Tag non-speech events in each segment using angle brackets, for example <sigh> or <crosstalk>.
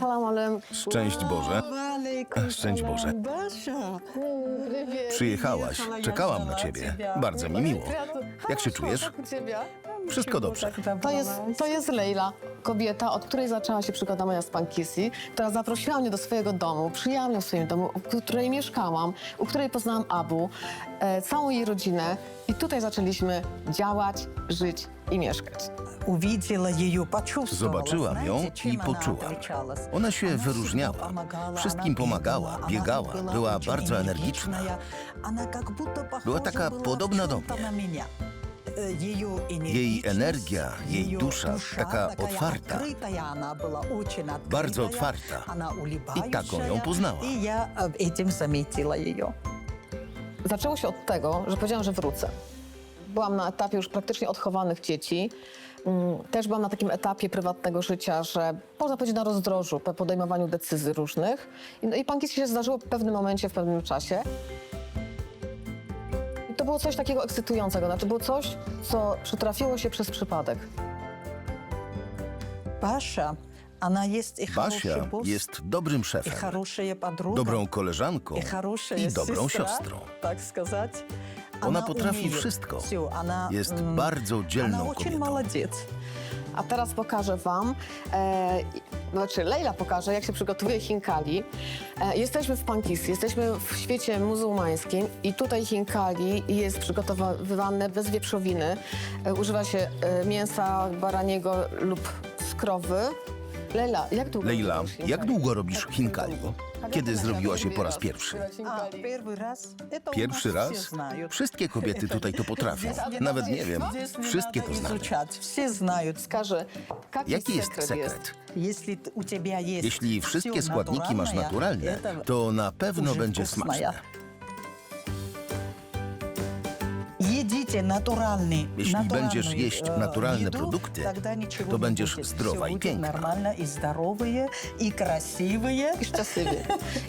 Salam alem. Szczęść Boże. Szczęść Boże. Przyjechałaś. Czekałam na ciebie. Bardzo mi miło. Jak się czujesz? Wszystko dobrze. To jest, to jest Leila, kobieta, od której zaczęła się przygoda moja z Pankisi, która zaprosiła mnie do swojego domu, przyjęła mnie w swoim domu, w której mieszkałam, u której poznałam Abu, e, całą jej rodzinę i tutaj zaczęliśmy działać, żyć i mieszkać. Zobaczyłam ją i poczułam. Ona się wyróżniała, wszystkim pomagała, biegała, była bardzo energiczna. Była taka podobna do mnie. Jej energia, jej dusza, taka otwarta, bardzo otwarta. I taką ją poznała. I jej. Zaczęło się od tego, że powiedziałam, że wrócę. Byłam na etapie już praktycznie odchowanych dzieci. Mm, też byłam na takim etapie prywatnego życia, że można powiedzieć na rozdrożu po podejmowaniu decyzji różnych. I, no, i się zdarzyło w pewnym momencie, w pewnym czasie I to było coś takiego ekscytującego, znaczy było coś, co przytrafiło się przez przypadek. Паша, она есть и хороший Basia босс, jest dobrym и szefem, хорошая подруга. dobrą koleżanką и хорошая i dobrą сестра, siostrą. так сказать. Ona potrafi wszystko. Jest mm, bardzo dzielną kobietą. A teraz pokażę Wam, e, znaczy Leila pokaże, jak się przygotowuje chinkali. E, jesteśmy w Pankis, jesteśmy w świecie muzułmańskim i tutaj chinkali jest przygotowywane bez wieprzowiny. E, używa się e, mięsa baraniego lub skrowy. krowy, Leila, jak długo robisz hinkali? Kiedy zrobiła się po raz pierwszy? Pierwszy raz? Wszystkie kobiety tutaj to potrafią. <laughs> Nawet nie wiem. Wszystkie to znają. Jaki jest sekret? Jeśli wszystkie składniki masz naturalnie, to na pewno będzie smaczne. Едите натуральный, Jeśli натуральную, będziesz jeść э, naturalne еду, produkty, тогда ничего to не będziesz будет. zdrowa Всё i будет piękna. нормально и здоровые, и красивые. i szczęśliwie.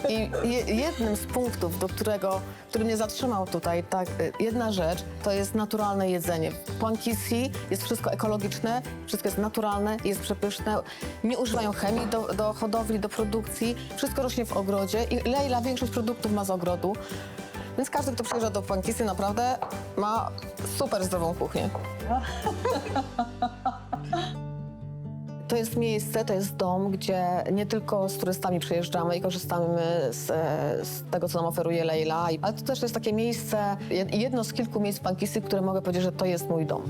I je, jednym z punktów, do którego, który mnie zatrzymał tutaj, tak, y, jedna rzecz, to jest naturalne jedzenie. W Pankisi jest wszystko ekologiczne, wszystko jest naturalne, jest przepyszne. Nie używają chemii do, do hodowli, do produkcji. Wszystko rośnie w ogrodzie i Leila większość produktów ma z ogrodu. Więc każdy, kto przyjeżdża do Pankisi, naprawdę ma super zdrową kuchnię. To jest miejsce, to jest dom, gdzie nie tylko z turystami przyjeżdżamy i korzystamy z, e, z tego, co nam oferuje Leila, ale to też jest takie miejsce, jed- jedno z kilku miejsc Pankisy, które mogę powiedzieć, że to jest mój dom.